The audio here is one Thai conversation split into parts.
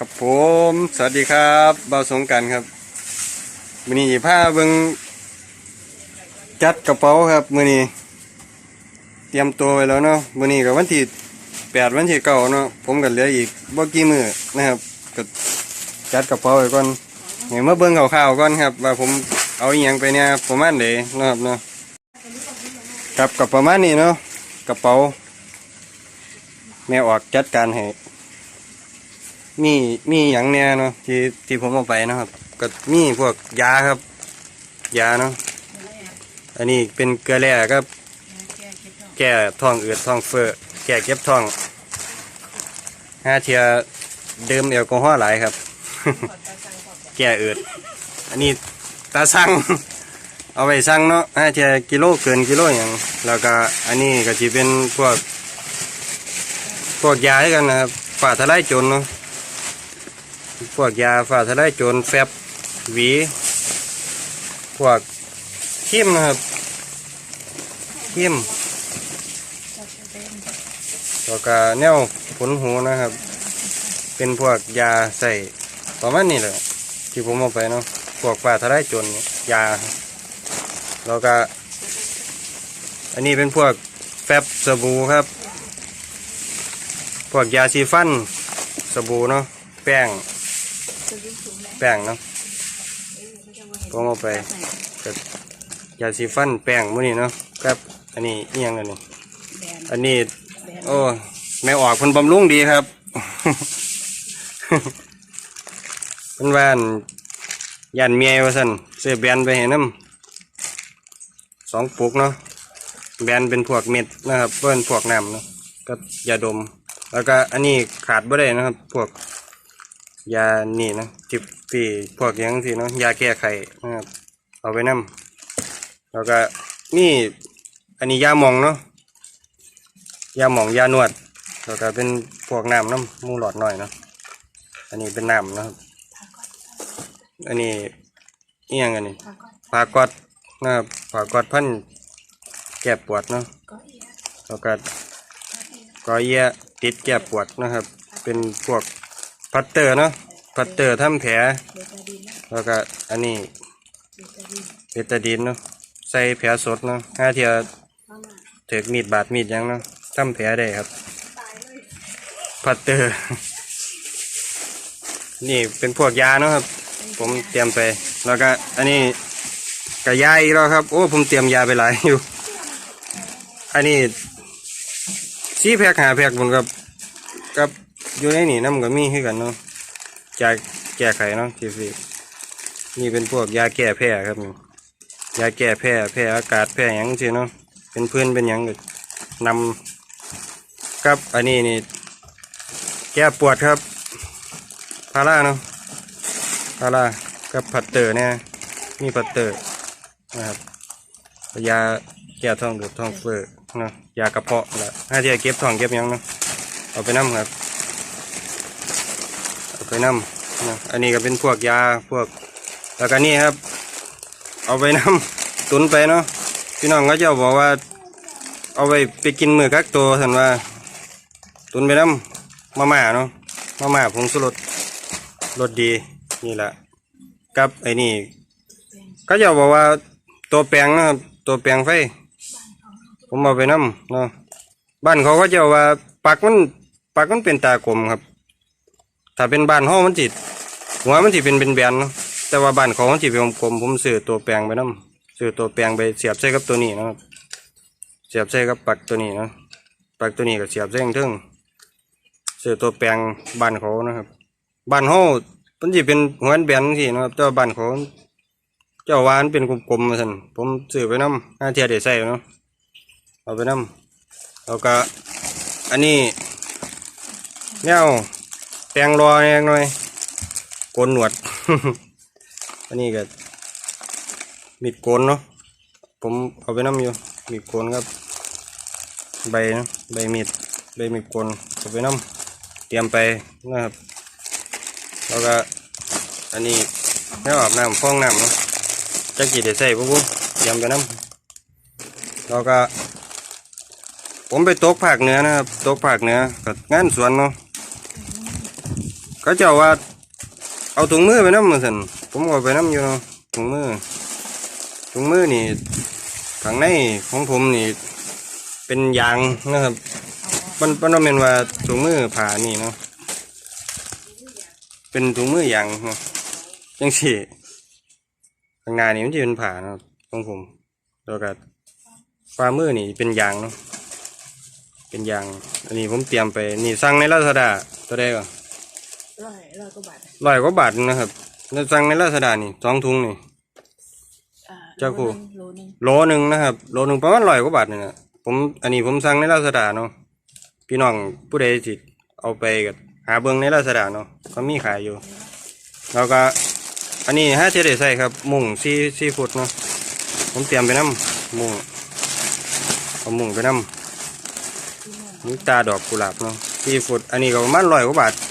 ครับผมสวัสดีครับเบาสงการครับมือนี้ผ้าเบิงจัดกระเป๋าครับมือนี้เตรียมตัวไว้แล้วเนาะมือนี้กับวันที่แปดวันที่เก้าเนาะผมก็เหลืออีกบ่กี่มือนะครับก็จัดกระเป๋าไว้ก่อนเห็นมาเบิ่งข่าวๆก่อนครับ ว่าผมเอาอหยังไปเนี่ยประมาณเดนะครับเนาะครับกับประมาณนี้เนาะกระเป๋าแม่ออกจัดการให้ มีมีอย่างเนี้ยเนาะที่ที่ผมเอาไปนะครับ ก็มีพวกยาครับ ยาเนาะอันนี้เป็นเกลือแร่ครับ แก้ท้องอืดท้องเฟ้อแก้เก็บท้องห้าเทียดื่มแอลกอฮอล์หลายครับ แก้อืดอันนี้ตาสั่งเอาไปสั่งเนาะห้าเทียกิโลเกินกิโลอย่างแล้วก็อันนี้ก็จะเป็นพวกพวกยาให้กันนะครับฝ่าทลายจรเนาะ พวกยาฝ่าทลายโจรแฟบหวี พวกเข้มนะครับเข้มแล้วก็แนวผลหูนะครับ เป็นพวกยาใส่ประมาณนี้แหละที่ผมเอาไปเนาะพวกฝ่าทลายโจรเนี่ยยา แล้วก็ อันนี้เป็นพวกแฟบสบู่ครับ พวกยาสีฟัน สบู่เนาะแป้ง แป้งเนาะผมเอาไปกับยาสีฟันแป้งมื้อนี้เนาะครับ อันนี้เอียงอันนี้อันนี้ โอ้แม่ออกเพิ่นบำรุงดีครับเพิ่นว่าอั่นยันเมียว่าซั่นซื้อแบรนด์ไปให้นํสองปุกเนาะแบรนด์เป็นพวกเม็ดนะครับเพิ่นพวกน้ำเนาะกับยาดม แล้วก็อันนี้ขาดบ่ได้นะครับ พวก ยานี่นะจิบปีพวกยังสิเนาะยาแก้ไขนะครับเอาไปนํแล้วก็นี่อันนี้ยาหมองเนาะยาหมองยานวดแล้วก็เป็นพวกน้ำน้ำมูหลอดหน่อยเนาะอันนี้เป็นน้ำนะครับอันนี้เอียงอันนี้ผากอดนะครับผากอดพันแก้ปวดเนาะแล้วก็กอเยียติดแก้ปวดนะครับ เป็นพวกพัตเตอร์เนาะ พัตเตอร์ทำแผลแล้วก็อันนี้เบตาดีนเนาะใส่แผลสดเนาะห้าเทียถือมีดบาดมีดหยังเนาะทำแผลได้ครับพัตเตอร์ นี่เป็นพวกยาเนาะครับ ผมเตรียมไป แล้วก็อันนี้กระยาอีกแล้วครับ โอ้ผมเตรียมยาไปหลายอยู่ อันนี้ซีแพกหาแพกผมกับกับอยู่ในนี่น้ำก็มีให้กันเนาะ ยาแก้ไขเนาะที่สินี่เป็นพวกยาแก้แพ้ครับนี่ยาแก้แพ้แพ้อากาศแพ้หยังสิเนาะเป็นเพื่อนเป็นหยังก็นำกับอันนี้นี่แก้ปวดครับพาราเนาะพารากับพัตเตอร์เนี่ยมีพัตเตอร์นะครับยาแก้ท้องอืดท้องเฟ้อเนาะยากระเพาะละถ้าจะเก็บท้องเก็บยังเนาะเอาไปนํครับ ไปนำนะอันนี้ก็เป็นพวกยาพวกแล้วก็นี่ครับ เอาไปนำตุนไปเนาะพี่น้องก็จะบอกว่า เอาไปไปกินมือกักตัวท่านว่า ตุนไปนำมาม่าเนาะมาม่าผงสุรสรสดีนี่แหละกับไอ้นี่ก็จะบอกว่าตัวแปลงนะครับตัวแปลงไฟ ผมเอาไปนำเนาะบ้านเขาก็จะว่าปักมันปักมันเป็นตากลมครับ ถ้าเป็นบ้านห้องมันจิตหัวมันจิเป็นเป็นแบนเนาะแต่ว่าบ้านเขามันจิเป็นกลมผมซื้อตัวแปลงไปน้ำซื้อตัวแปลงไปเสียบใส่กับตัวนี้เนาะเสียบใส่กับปักตัวนี้นะปักตัวนี้ก็เสียบใส่ทั้งเทึงซื้อตัวแปลงบ้านเขานะครับบ้านห้องมันจิเป็นหัวแบนที่นะครับแต่ว่าบ้านเขาเจ้าวานเป็นกลมๆมสันผมซื้อไปน้ำห้าเทียเดี๋ยวใส่เนาะเอาไปน้ำแล้วก็อันนี้แนว งรอแน่หน่อยโกนหนวด อันนี้ก็มีดโกนเนาะผมเอาไปน้ำอยู่มีดโกนครับ ใบนะใบมีดใบมีดโกนเอาไปน้ำเตรียมไปนะครับแล้วก็อันนี้แม่อาบน้ำฟองน้ำเนาะจักกี่เดี๋ยวใส่ปุ๊บเตรียมไปน้ำแล้วก็ ผมไปตกภาคเนื้อนะครับตกภาคเนื้อกับงานสวนเนาะ เขาเจ้าว่า เอาถุงมือไปน้ำมาสันผมก็ไปน้ำอยู่เนาะถุงมือถุงมือนี่ข้างในของผมนี่เป็นยางนะครับมันมันเป็นว่าถุงมือผ่านี่เนาะเป็นถุงมือยางเนาะจังสี่ข้างหน้านี่มันจะเป็นผ่านะของผมแล้วก็ฝ่ามือนี่เป็นยางเนาะเป็นยาง อันนี้ผมเตรียมไปนี่สั่งในลาซาด้าตัวใดก่อน ร้อยร้อยกว่าบาทร้อยกว่าบาทนะครับแล้วสั่งในลาซาด้านี่สองถุงนี่ อ่าเจ้าครู โลนึงโลหนึ่งนะครับโลหนึ่งประมาณร้อยกว่าบาทนี่นะผมอันนี้ผมสั่งในลาซาด้าเนาะพี่น้องผู้ใดสิเอาไปก็หาเบิ้งในลาซาด้าเนาะเขามีขายอยู่ แล้วก็ อันนี้ห้าเทียดใส่ครับ มุ้งซีซีฟุตเนาะผมเตรียมไปน้ำมุ้งเอามุ้งไปน้ำนี่ตาดอกกุหลาบเนาะซีฟุตอันนี้ก็ประมาณร้อยกว่าบาทนะ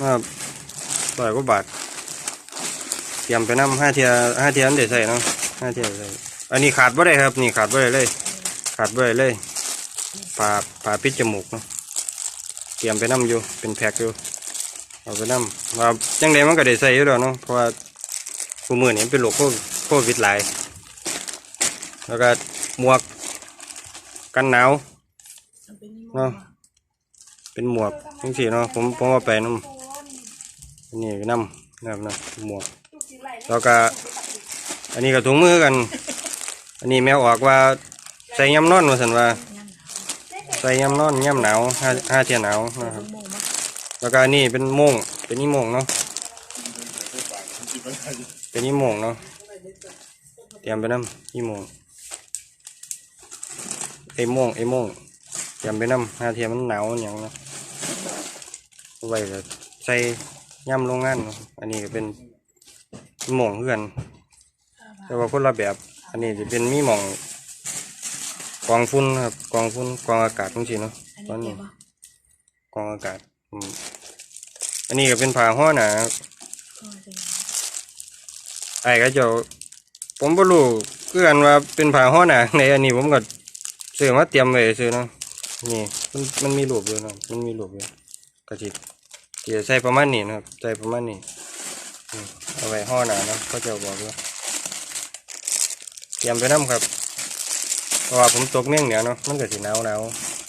ครับร้อยกว่าบาทเตรียมไปน้ำห้าเทียห้าเทียนเดี๋ยวใส่เนาะห้าเทียใส่อันนี้ขาดบ่ได้ครับ นี่ขาดบ่ได้เลย ขาดบ่ได้เลยผ่าผ่าปิดจมูกเนาะเตรียมไปน้ำอยู่เป็นแพ็คอยู่เอาไปน้ำว่าจังใดมันก็ได้ใส่อยู่แล้วเนาะเพราะว่าผู้มือนี่เป็นโรคโควิดโควิดหลายแล้วก็หมวกกันหนาวเนาะเป็นหมวกจังสี่เนาะผมผมว่าไปน้ำ นี่น้ำนะครับเนาะหมวกแล้วก็ อันนี้ก็ถุงมือกัน อันนี้แมวออกว่าใส่ยำนอนมาสันว่าใส่ยำนอนยำหนาวห้าห้าเทียหนาวนะครับ แล้วก็อันนี้เป็นโม่งเป็นนี่โม่งเนาะเป็นนี่โม่งเนาะเตรียมไปน้ำนี่โม่งไอ้โม่งไอ้โม่งเตรียมไปน้ำห้าเทียมันหนาวอย่างเนาะไว้ใส่ ย่ำโรงงานเนาะอันนี้ก็เป็นโม่งเพื่อน แต่ว่าคนละแบบ อันนี้จะเป็นมีหมองกองฟุ้นครับกองฟุ้นกองอากาศจริงๆเนาะอันตอนนี้นี้เก็บป่ะกองอากาศอืมอันนี้ก็เป็นผ้าห่อหนาครับก็เป็นไอ้ก็เจะผมบ่รู้คือกันว่าเป็นผ้าห่อหนาในอันนี้ผมก็ซื้อมาเตรียมไว้ซื้อเนาะนี่มันมันมีรูปอยู่เนาะมันมีรูปอยู่กระจิต เดี๋ยวใส่ประมาณนี้นะครับ ใส่ประมาณนี้ เอาไว้ห่อหนาเนาะเขาจะบอกว่าเตรียมไปน้ำครับ เพราะว่าผมตกเมี่ยงเหนือเนาะ มันก็สิหนาวหนาว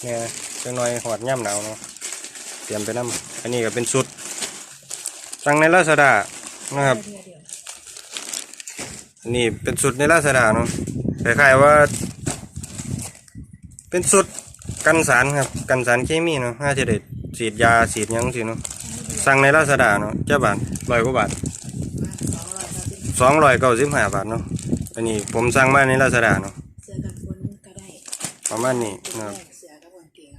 เนี่ยจังน้อยหอดย่ำหนาวเนาะ เตรียมไปน้ำอันนี้ก็เป็นสุด สั่งในลาซาด้านะครับ อันนี้เป็นสุดในลาซาด้าเนาะคล้ายๆว่า เป็นสุดกันสารครับ กันสารเคมีเนาะน่าจะได้ฉีดยาฉีดยังสิเนาะ สั่งในลาซาด้าเนาะเจ้าบาทร้อยกว่าบาทสองร้อยก็เก้าสิบห้าบาทเนาะอันนี้ผมสั่งมาในลาซาด้าเนาะเสื้อกันฝนก็ได้ประมาณนี้นะครับกเสื้อกับกางเกง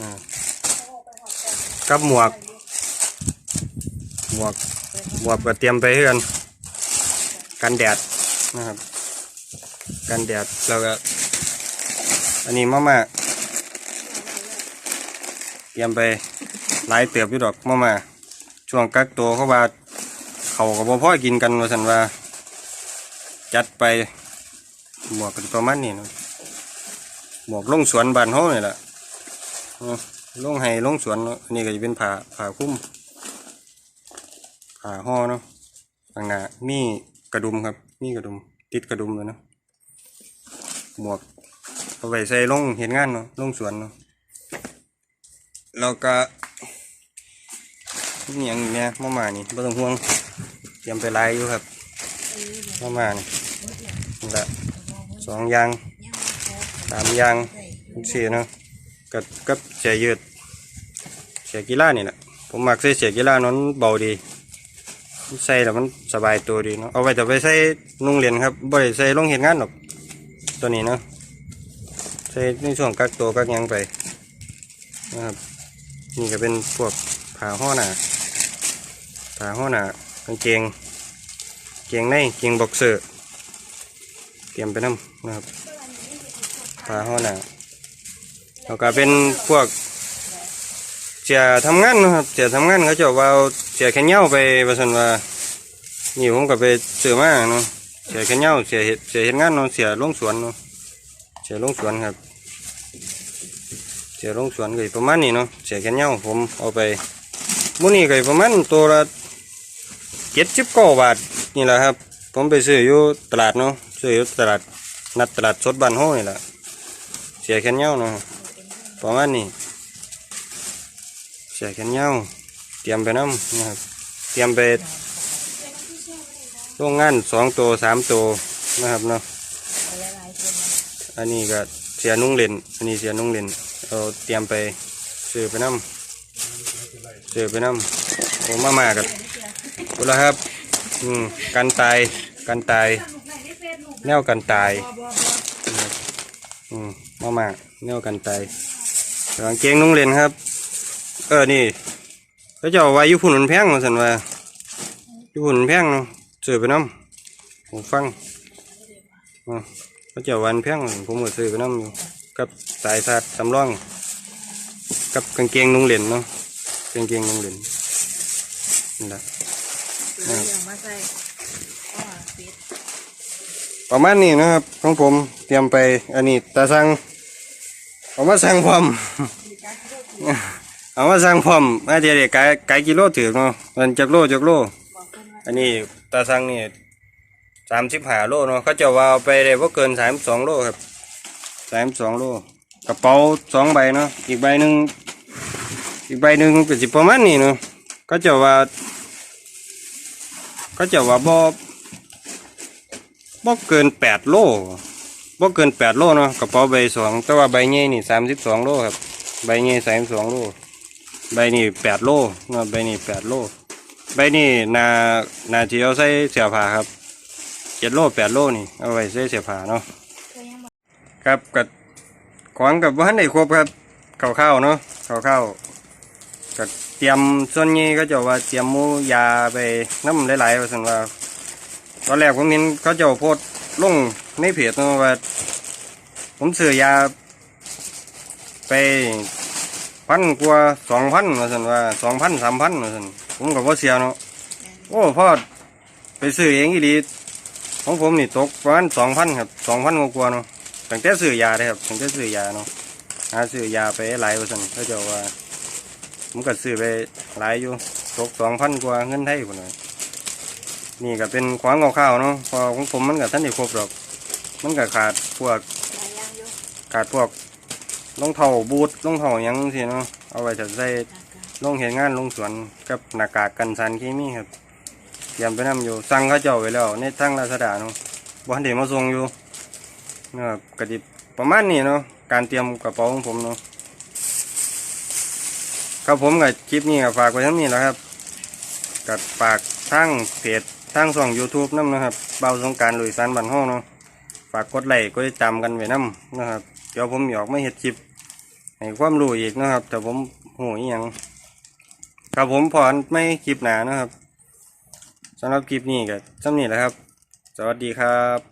อ่ากับหมวก หมวกหมวกก็เตรียมไปเพื่อนกันแดดนะครับ กันแดดแล้วก็อันนี้มาม่า เตรียมไปหลายเติบอยู่ดอกมามาช่วงกักตัวเขาว่าเขากับพ่อกินกันว่าสันว่า จัดไปหมวกกันประมาณนี้นะหมวกลงสวนบานเขาเนี่แหละลงให้ลงสวนอันนี้ก็จะเป็นผ้าผ้าคุ้มผ้าห่อเนาะข้างหน้ามีกระดุมครับ มีกระดุมติดกระดุมเลยเนาะหมวกเอาไว้ใส่ลงเห็นงานเนาะลงสวนเนาะ แล้วก็นี่อย่างเนี้ยมาม่านี่ไม่ต้องห่วงเตรียมไปไล่อยู่ครับมาม่านี่นี่ละสองยางสามยางสี่เนาะกับกับเสียยืดเสียกีฬานี่แหละผมมักใส่เสียกีฬานั้นเบาดีใส่แล้วมันสบายตัวดีเนาะเอาไว้แต่ไปใส่นุ่งเรียนครับบ่ได้ใส่ลงเห็นงานหรอกตัวนี้เนาะใส่ในช่วงกักตัวกักยังไปนะครับ นี่ก็เป็นพวกผ้าห่อหนาผ้าห่อหนากางเกง เกงในเกงบ็อกเซอร์เตรียมไปน้ำนะครับผ้าห่อหนาแล้วก็เป็นพวกเสียทำงานนะครับเสียทำงานเขาจะว่าเอาเสียแขนเหย้าไปประสันว่านี่ผมก็ไปซื้อมาเนาะเสียแขนเหย้าเสียเห็ดเสียเห็ดงานเนาะเสียลงสวนเนาะเสียลงสวนครับ สียลงสวนก็ประมาณนี้เนาะเสียแขนเหย้าผมเอาไปมื้อนี้ก็ประมาณตัวละ79บาทนี่แหละครับ ผมไปซื้ออยู่ตลาดเนาะซื้ออยู่ตลาดนัดตลาดสดบ้านเฮนี่แหละเสียแขนยาเนาะประมาณนี้เสียแขนยาเตรียมไปนํนะครับเตรียมไปโรงงานสองตัวสามตัวนะครับเนาะเอาหลายๆคนนะอันนี้ก็เสียนุ่งเล่นอันนี้เสียนุ่งเล่น เอาเตรียมไปซื้อไปน้ำซื้อไปน้ำผมมามากับกุละครับอืมกันตายกันตาย แนวกันตายอืมมามาแนวกันตายกางเกงนุ่งเลนครับ เออนี่เขาเจะเอาไว้ยุพุ่นมันแพงมาสันว่ายุพุ่นมันแพงเนาะซื้อไปน้ำผมฟังอ่าเขาเจะวันแพงผมก็ซื้อไปน้ำอยู่ กับสายสาดสำรอง กับกางเกงนุ่งเล่นเนาะกางเกงนุ่งเล่นนี่แหละเดี๋ยวเอามาใส่อ้อปิดประมาณนี้นะครับของผมเตรียมไปอันนี้ตาสั่งเอามาสั่งพร้อมเอามาสั่งพร้อมอาเดียวเด็กไก่ไก่กิโลถือเนาะมันจากโลจากโลบอกเพิ่นว่าอันนี้ตาสั่งนี่สามสิบห้าโลเนาะเขาจะว่าเอาไปได้บ่เกินสามสองโลครับ สามสองโลกระเป๋าสองใบเนาะอีกใบหนึ่งอีกใบหนึ่งก็สิประมาณนี้เนาะเขาจะว่าเขาจะว่าบ่บ่เกินแปดโลบ่เกินแปดโลเนาะกระเป๋าใบสองแต่ว่าใบใหญ่นี่สามสิบสองโลครับใบใหญ่สามสองโลใบนี่แปดโลเนาะใบนี่แปดโลใบนี่นานาที่เอาใส่เสียผ้าครับเจ็ดโลแปดโลนี่เอาไว้ใส่เสียผ้าเนาะ ครับกับของกับบ้านได้ครบครับข้าวข้าๆเนาะข้าวข้าๆกับเตรียมส่วนนี้ก็จะว่าเตรียมมูยาไปน้ำหลายๆว่าสันว่าตอนแรกผมเห็นเขาจะโพสต์ลงในเพจเนาะว่า ผมซื้อยาไปพันกว่าสองพันว่าสันว่าสองพันสามพันว่าสันผมกับว่าเสียเนาะโอ้พ่อไปซื้อเองอีดีของผมนี่ตกประมาณสองพันครับสองพันกว่าเนาะ ตั้งแต่ซื้อยาเลยครับตั้งแต่ซื้อยาเนาะหาซื้อยาไปหลายเปอร์เซ็นต์เขาเจะว่าผมก็ซื้อไปหลายอยู่ตกสองพันกว่าเงินไทยคนน่ะนี่ก็เป็นขวางเอาข้าวๆเนาะเพอของผมมันก็ท่านได้ครบหรอก มันก็ขาดพวกหลายอย่างอยู่ขาดพวกรองเท้าบูทรองเท้าหยังสิเนาะเอาไว้จะใส่อากาศลงเห็นงานลงสวนกับหน้ากากกันสารเคมีครับเตรียมไปนํอยู่สั่งเขาเจ้าไว้แล้วในทางราชดาเนาะบ่ทันได้มาส่งอยู่ นะครับกะดิประมาณนี้เนาะการเตรียมกระเป๋าของผมเนาะครับผมกับคลิปนี้ก็ฝากไว้ทั้งนี้แล้วครับกับฝากทั้งเพจทั้งช่อง YouTube นํนะครับเบาสงการลุยสานบันห้องเนาะฝากกดไลค์กดติดตามกันไว้นํนนะครับเดี๋ยวผมอยากไม่เฮ็ดคลิปให้ความรู้อีกนะครับแต่ผมหูอีหยังครับผมพรไม่คลิปหนานะครับสำหรับคลิปนี้ก็จำนี้แหละครับ สวัสดีครับ